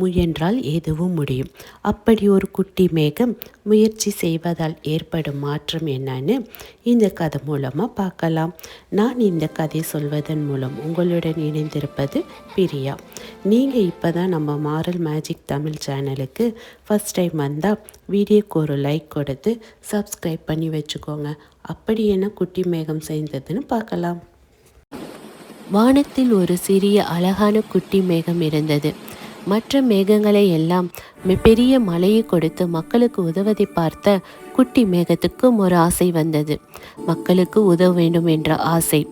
முயன்றால் எதுவும் முடியும். அப்படி ஒரு குட்டி மேகம் முயற்சி செய்வதால் ஏற்படும் மாற்றம் என்னன்னு இந்த கதை மூலமாக பார்க்கலாம். நான் இந்த கதை சொல்வதன் மூலம் உங்களுடன் இணைந்திருப்பது பிரியா. நீங்கள் இப்போ தான் நம்ம மாரல் மேஜிக் தமிழ் சேனலுக்கு ஃபஸ்ட் டைம் வந்தால் வீடியோக்கு ஒரு லைக் கொடுத்து சப்ஸ்கிரைப் பண்ணி வச்சுக்கோங்க. அப்படி என்ன குட்டி மேகம் செய்ததுன்னு பார்க்கலாம். வானத்தில் ஒரு சிறிய அழகான குட்டி மேகம் இருந்தது. மற்ற மேகங்களை எல்லாம் மி- பெரிய மழையை கொடுத்து மக்களுக்கு உதவதை பார்த்த குட்டி மேகத்துக்கும் ஒரு ஆசை வந்தது. மக்களுக்கு உதவ வேண்டும் என்ற ஆசை.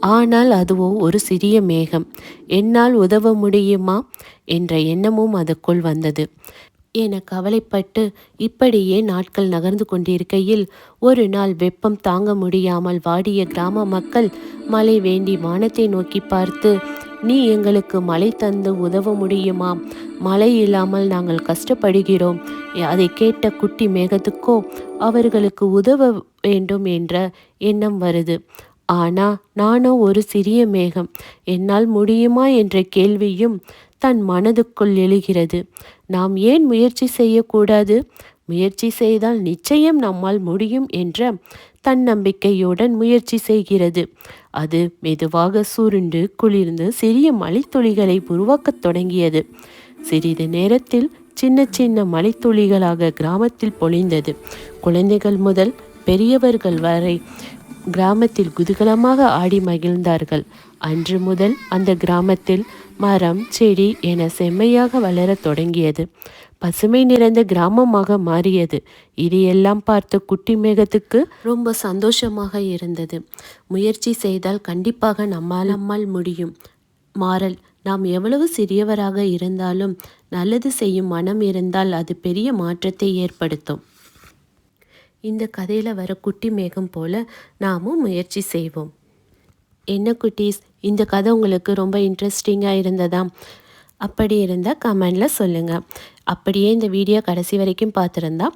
ஆனால் அதுவோ ஒரு சிறிய மேகம். என்னால் உதவ முடியுமா? என்ற எண்ணமும் அதுக்குள் வந்தது. என கவலைப்பட்டு இப்படியே நாட்கள் நகர்ந்து கொண்டிருக்கையில் ஒரு நாள் வெப்பம் தாங்க முடியாமல் வாடிய கிராம மக்கள் மழை வேண்டி வானத்தை நோக்கி பார்த்து நீ எங்களுக்கு மழை தந்து உதவ முடியுமா? மழை இல்லாமல் நாங்கள் கஷ்டப்படுகிறோம். அதை கேட்ட குட்டி மேகத்துக்கோ அவர்களுக்கு உதவ வேண்டும் என்ற எண்ணம் வருது. ஆனா நானோ ஒரு சிறிய மேகம். என்னால் முடியுமா என்ற கேள்வியும் தன் மனதுக்குள் எழுகிறது. நாம் ஏன் முயற்சி செய்யக்கூடாது? முயற்சி செய்தால் நிச்சயம் நம்மால் முடியும் என்ற தன்னம்பிக்கையுடன் முயற்சி செய்கிறது. அது மெதுவாக சுருண்டு குளிர்ந்து சிறிய மலைத்துளிகளை உருவாக்கத் தொடங்கியது. சிறிது நேரத்தில் சின்ன சின்ன மலைத்துளிகளாக கிராமத்தில் பொழிந்தது. குழந்தைகள் முதல் பெரியவர்கள் வரை கிராமத்தில் குதூகலமாக ஆடி மகிழ்ந்தார்கள். அன்று முதல் அந்த கிராமத்தில் மரம் செடி என செம்மையாக வளரத் தொடங்கியது. பசுமை நிறைந்த கிராமமாக மாறியது. இது எல்லாம் பார்த்த குட்டி மேகத்துக்கு ரொம்ப சந்தோஷமாக இருந்தது. முயற்சி செய்தால் கண்டிப்பாக நம்மால் நம்மால் முடியும். மாறல் நாம் எவ்வளவு சிறியவராக இருந்தாலும் நல்லது செய்யும் மனம் இருந்தால் அது பெரிய மாற்றத்தை ஏற்படுத்தும். இந்த கதையில் வர குட்டி மேகம் போல நாமும் முயற்சி செய்வோம். என்ன குட்டீஸ்? இந்த கதை உங்களுக்கு ரொம்ப இன்ட்ரெஸ்டிங்காக இருந்ததா? அப்படி இருந்தால் கமெண்டில் சொல்லுங்கள் அப்படியே இந்த வீடியோ கடைசி வரைக்கும் பார்த்துருந்தா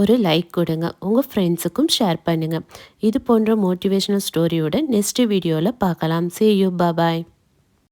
ஒரு லைக் கொடுங்க. உங்கள் ஃப்ரெண்ட்ஸுக்கும் ஷேர் பண்ணுங்கள் இது போன்ற மோட்டிவேஷனல் ஸ்டோரியோட நெக்ஸ்ட் வீடியோவில் பார்க்கலாம். Say you bye